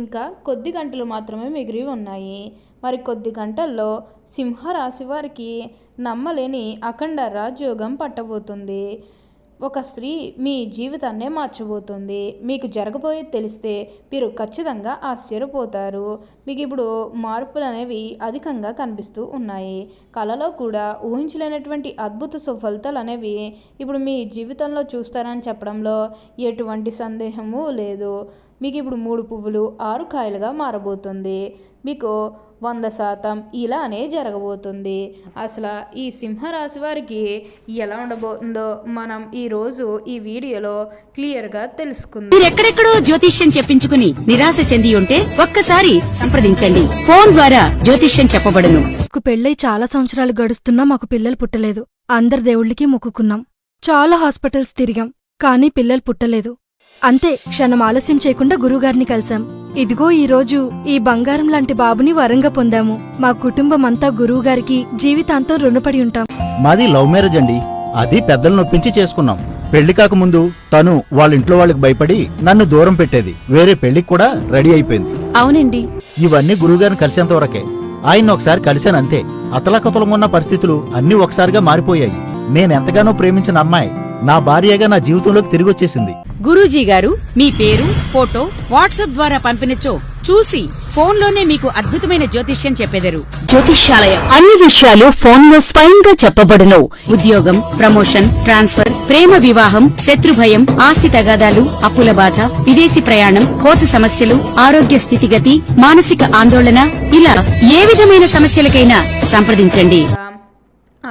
ఇంకా కొద్ది గంటలు మాత్రమే మిగిలి ఉన్నాయి. మరి కొద్ది గంటల్లో సింహరాశి వారికి నమ్మలేని అఖండ రాజయోగం పట్టబోతుంది. ఒక స్త్రీ మీ జీవితాన్నే మార్చబోతుంది. మీకు జరగబోయేది తెలిస్తే మీరు ఖచ్చితంగా ఆశ్చర్యపోతారు. మీకు ఇప్పుడు మార్పులు అనేవి అధికంగా కనిపిస్తూ ఉన్నాయి. కళలో కూడా ఊహించలేనటువంటి అద్భుత సుఫలితాలు అనేవి ఇప్పుడు మీ జీవితంలో చూస్తారని చెప్పడంలో ఎటువంటి సందేహము లేదు. మీకు ఇప్పుడు మూడు పువ్వులు ఆరు కాయలుగా మారబోతుంది. మీకు వంద శాతం ఇలానే జరగబోతుంది. అసలు ఈ సింహరాశి వారికి ఎలా ఉండబోతుందో మనం ఈరోజు ఈ వీడియోలో క్లియర్గా తెలుసుకుందాం. మీరు ఎక్కడెక్కడో జ్యోతిష్యం చెప్పించుకుని నిరాశ చెంది ఉంటే ఒక్కసారి సంప్రదించండి. ఫోన్ ద్వారా జ్యోతిష్యం చెప్పబడును. మాకు పెళ్ళై చాలా సంవత్సరాలు గడుస్తున్నా మాకు పిల్లలు పుట్టలేదు. అందరి దేవుళ్ళకి మొక్కుకున్నాం. చాలా హాస్పిటల్స్ తిరిగాం కానీ పిల్లలు పుట్టలేదు. అంతే క్షణం ఆలస్యం చేయకుండా గురువుగారిని కలిశాం. ఇదిగో ఈ రోజు ఈ బంగారం లాంటి బాబుని వరంగా పొందాము. మా కుటుంబం అంతా గురువుగారికి జీవితాంతం రుణపడి ఉంటాం. మాది లవ్ మ్యారేజ్ అండి. అది పెద్దలు నొప్పించి చేసుకున్నాం. పెళ్ళి కాకముందు తను వాళ్ళ ఇంట్లో వాళ్ళకి భయపడి నన్ను దూరం పెట్టేది. వేరే పెళ్ళికి కూడా రెడీ అయిపోయింది. అవునండి. ఇవన్నీ గురువుగారిని కలిసేంత వరకే. ఆయన ఒకసారి కలిశాను అంతే. అతలకతలంగా ఉన్న పరిస్థితులు అన్ని ఒకసారిగా మారిపోయాయి. నేనెంతగానో ప్రేమించిన అమ్మాయి. నా భార్యగా నా జీవితంలోకి తిరిగి వచ్చేసింది గురూజీ గారు మీ పేరు ఫోటో వాట్సాప్ ద్వారా పంపినచో చూసి ఫోన్లోనే మీకు అద్భుతమైన జ్యోతిష్యం చెప్పెదరు. జ్యోతిష్యాలయం. అన్ని విషయాలు ఫోన్లో స్వయంగా చెప్పబడును. ఉద్యోగం ప్రమోషన్ ట్రాన్స్ఫర్ ప్రేమ వివాహం శత్రుభయం ఆస్తి తగాదాలు అప్పుల బాధ విదేశీ ప్రయాణం కోర్టు సమస్యలు ఆరోగ్య స్థితిగతి మానసిక ఆందోళన ఇలా ఏ విధమైన సమస్యలకైనా సంప్రదించండి.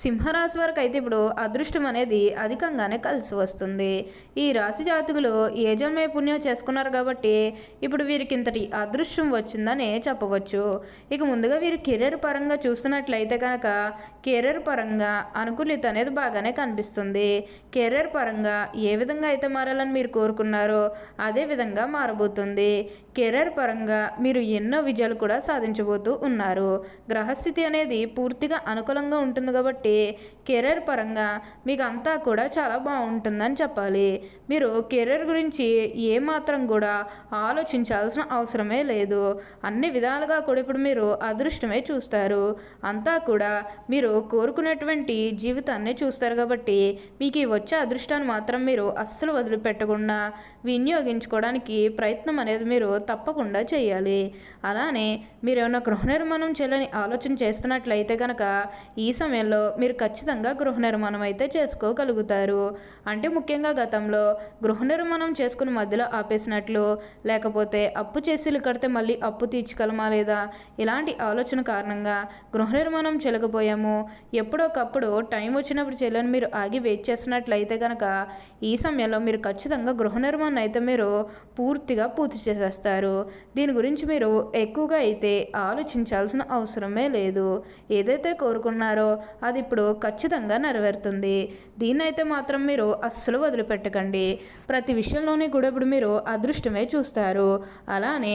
సింహరాశి వారికి అయితే ఇప్పుడు అదృష్టం అనేది అధికంగానే కలిసి వస్తుంది. ఈ రాశి జాతకులు ఏ జన్మే పుణ్యం చేసుకున్నారు కాబట్టి ఇప్పుడు వీరికి ఇంతటి అదృష్టం వచ్చిందని చెప్పవచ్చు. ఇక ముందుగా వీరు కెరీర్ పరంగా చూస్తున్నట్లయితే కనుక కెరీర్ పరంగా అనుకూలిత అనేది బాగానే కనిపిస్తుంది. కెరీర్ పరంగా ఏ విధంగా అయితే మారాలని మీరు కోరుకున్నారో అదే విధంగా మారబోతుంది. కెరీర్ పరంగా మీరు ఎన్నో విజయాలు కూడా సాధించబోతూ ఉన్నారు. గ్రహస్థితి అనేది పూర్తిగా అనుకూలంగా ఉంటుంది కాబట్టి ఒకటి కెరీర్ పరంగా మీకు అంతా కూడా చాలా బాగుంటుందని చెప్పాలి. మీరు కెరీర్ గురించి ఏమాత్రం కూడా ఆలోచించాల్సిన అవసరమే లేదు. అన్ని విధాలుగా కూడా ఇప్పుడు మీరు అదృష్టమే చూస్తారు. అంతా కూడా మీరు కోరుకునేటువంటి జీవితాన్ని చూస్తారు కాబట్టి మీకు ఈ వచ్చే అదృష్టాన్ని మాత్రం మీరు అస్సలు వదిలిపెట్టకుండా వినియోగించుకోవడానికి ప్రయత్నం అనేది మీరు తప్పకుండా చేయాలి. అలానే మీరు ఏమైనా గృహ నిర్మాణం చేయాలని ఆలోచన చేస్తున్నట్లయితే కనుక ఈ సమయంలో మీరు ఖచ్చితంగా గృహ నిర్మాణం అయితే చేసుకోగలుగుతారు. అంటే ముఖ్యంగా గతంలో గృహ నిర్మాణం చేసుకుని మధ్యలో ఆపేసినట్లు లేకపోతే అప్పు చేసిలు కడితే మళ్ళీ అప్పు తీర్చగలమా లేదా? ఇలాంటి ఆలోచన కారణంగా గృహ నిర్మాణం చేయలేకపోయాము ఎప్పుడోకప్పుడు టైం వచ్చినప్పుడు చేయాలని మీరు ఆగి వెయిట్ చేస్తున్నట్లయితే కనుక ఈ సమయంలో మీరు ఖచ్చితంగా గృహ నిర్మాణం అయితే మీరు పూర్తిగా పూర్తి చేసేస్తారు. దీని గురించి మీరు ఎక్కువగా అయితే ఆలోచించాల్సిన అవసరమే లేదు. ఏదైతే కోరుకున్నారో అది ఇప్పుడు ఖచ్చితంగా ఖచ్చితంగా నెరవేరుతుంది. దీన్నైతే మాత్రం మీరు అస్సలు వదిలిపెట్టకండి. ప్రతి విషయంలోనే కూడా ఇప్పుడు మీరు అదృష్టమే చూస్తారు. అలానే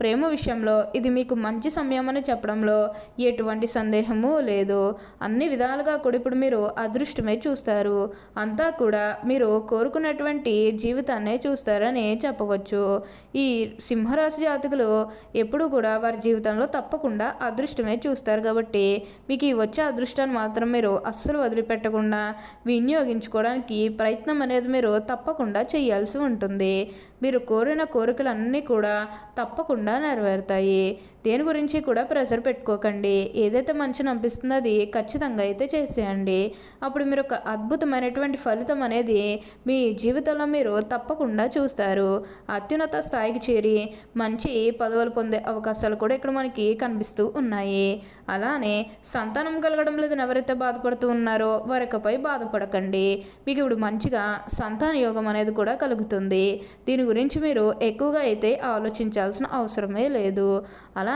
ప్రేమ విషయంలో ఇది మీకు మంచి సమయం అని చెప్పడంలో ఎటువంటి సందేహము లేదు. అన్ని విధాలుగా కూడా ఇప్పుడు మీరు అదృష్టమే చూస్తారు. అంతా కూడా మీరు కోరుకున్నటువంటి జీవితాన్నే చూస్తారని చెప్పవచ్చు. ఈ సింహరాశి జాతకులు ఎప్పుడు కూడా వారి జీవితంలో తప్పకుండా అదృష్టమే చూస్తారు కాబట్టి మీకు ఈ వచ్చే అదృష్టాన్ని మాత్రం మీరు అస్సలు వదిలిపెట్టకుండా వినియోగించుకోవడానికి ప్రయత్నం అనేది మీరు తప్పకుండా చేయాల్సి ఉంటుంది. మీరు కోరిన కోరికలన్నీ కూడా తప్పకుండా నెరవేరుతాయి. దేని గురించి కూడా ప్రెషర్ పెట్టుకోకండి. ఏదైతే మంచిని అనిపిస్తుందో అది ఖచ్చితంగా అయితే చేసేయండి. అప్పుడు మీరు ఒక అద్భుతమైనటువంటి ఫలితం అనేది మీ జీవితంలో మీరు తప్పకుండా చూస్తారు. అత్యున్నత స్థాయికి చేరి మంచి పదవులు పొందే అవకాశాలు కూడా ఇక్కడ మనకి కనిపిస్తూ ఉన్నాయి. అలానే సంతానం కలగడం లేదని ఎవరైతే బాధపడుతూ ఉన్నారో వారికపై బాధపడకండి. మీకు ఇప్పుడు మంచిగా సంతాన యోగం అనేది కూడా కలుగుతుంది. దీని గురించి మీరు ఎక్కువగా అయితే ఆలోచించాల్సిన అవసరమే లేదు. అలా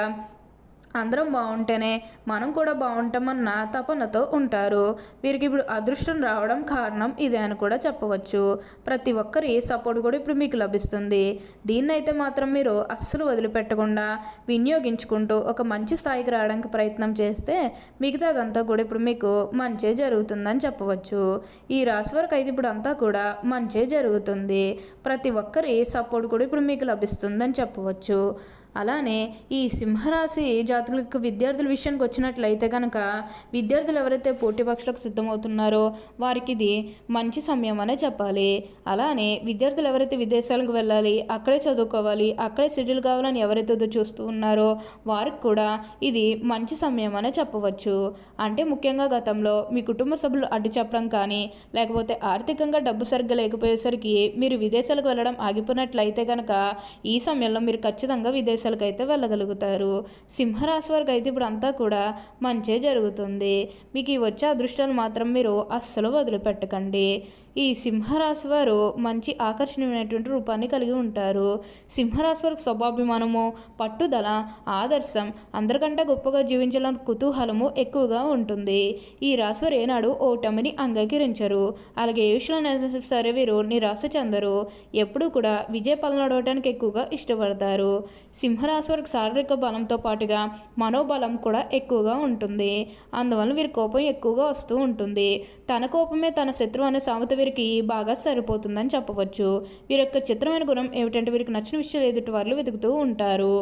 అందరం బాగుంటేనే మనం కూడా బాగుంటామన్న తపనతో ఉంటారు. వీరికి ఇప్పుడు అదృష్టం రావడం కారణం ఇదే అని కూడా చెప్పవచ్చు. ప్రతి ఒక్కరి సపోర్ట్ కూడా ఇప్పుడు మీకు లభిస్తుంది. దీన్నైతే మాత్రం మీరు అస్సలు వదిలిపెట్టకుండా వినియోగించుకుంటూ ఒక మంచి స్థాయికి రావడానికి ప్రయత్నం చేస్తే మిగతాదంతా కూడా ఇప్పుడు మీకు మంచే జరుగుతుందని చెప్పవచ్చు. ఈ రాశి వరకు అయితే ఇప్పుడు అంతా కూడా మంచే జరుగుతుంది. ప్రతి ఒక్కరి సపోర్ట్ కూడా ఇప్పుడు మీకు లభిస్తుందని చెప్పవచ్చు. అలానే ఈ సింహరాశి జాతకులకు విద్యార్థుల విషయానికి వచ్చినట్లయితే కనుక విద్యార్థులు ఎవరైతే పోటీ పక్షులకు సిద్ధమవుతున్నారో వారికి ఇది మంచి సమయం అనే చెప్పాలి. అలానే విద్యార్థులు ఎవరైతే విదేశాలకు వెళ్ళాలి అక్కడే చదువుకోవాలి అక్కడే సెటిల్ కావాలని ఎవరైతే చూస్తూ ఉన్నారో వారికి కూడా ఇది మంచి సమయం అనే చెప్పవచ్చు. అంటే ముఖ్యంగా గతంలో మీ కుటుంబ సభ్యులు అడ్డు చెప్పడం కానీ లేకపోతే ఆర్థికంగా డబ్బు సరిగ్గా లేకపోయేసరికి మీరు విదేశాలకు వెళ్ళడం ఆగిపోయినట్లయితే కనుక ఈ సమయంలో మీరు ఖచ్చితంగా ప్రదేశాలకు అయితే వెళ్ళగలుగుతారు. సింహరాశి వారికి అయితే ఇప్పుడు అంతా కూడా మంచే జరుగుతుంది. మీకు ఈ వచ్చే అదృష్టాలు మాత్రం మీరు అస్సలు వదిలిపెట్టకండి. ఈ సింహరాశి వారు మంచి ఆకర్షణీయమైనటువంటి రూపాన్ని కలిగి ఉంటారు. సింహరాశి వారికి స్వభాభిమానము పట్టుదల ఆదర్శం అందరికంటే గొప్పగా జీవించాలని కుతూహలము ఎక్కువగా ఉంటుంది. ఈ రాశి వారు ఏనాడు ఓటమిని అంగీకరించరు. అలాగే ఏ విషయంలో సరే వీరు నిరాశ చెందరు. ఎప్పుడూ కూడా విజయ పాలన నడవటానికి ఎక్కువగా ఇష్టపడతారు. సింహరాశి వారికి శారీరక బలంతో పాటుగా మనోబలం కూడా ఎక్కువగా ఉంటుంది. అందువల్ల వీరి కోపం ఎక్కువగా వస్తూ ఉంటుంది. తన కోపమే తన శత్రువు అనే సామెత వీరికి బాగా సరిపోతుందని చెప్పవచ్చు. వీరి యొక్క చిత్రమైన గుణం ఏమిటంటే వీరికి నచ్చిన విషయాలు ఎదుటి వాళ్ళు వెతుకుతూ ఉంటారు.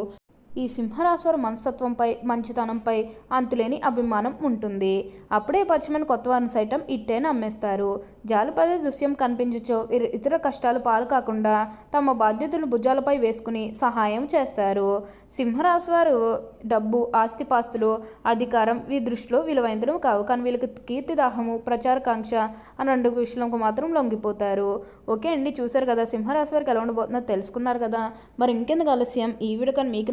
ఈ సింహరాశివారి మనస్తత్వంపై మంచితనంపై అంతులేని అభిమానం ఉంటుంది. అప్పుడే పరిచయమైన కొత్త వారిని సైతం ఇట్టే నమ్మేస్తారు జాలిపడే దృశ్యం కనిపించచో ఇతర కష్టాలు పాలు కాకుండా తమ బాధ్యతలు భుజాలపై వేసుకుని సహాయం చేస్తారు. సింహరాశివారు డబ్బు ఆస్తిపాస్తులు అధికారం ఈ దృష్టిలో విలువైనవి కావు. కానీ వీళ్ళకి కీర్తిదాహము ప్రచారకాంక్ష అని రెండు విషయంకు మాత్రం లొంగిపోతారు. ఓకే అండి చూశారు కదా సింహరాశి వారికి ఎలా ఉండబోతుందో తెలుసుకున్నారు కదా. మరి ఇంకెందుకు ఆలస్యం? ఈ వీడియో కానీ మీకు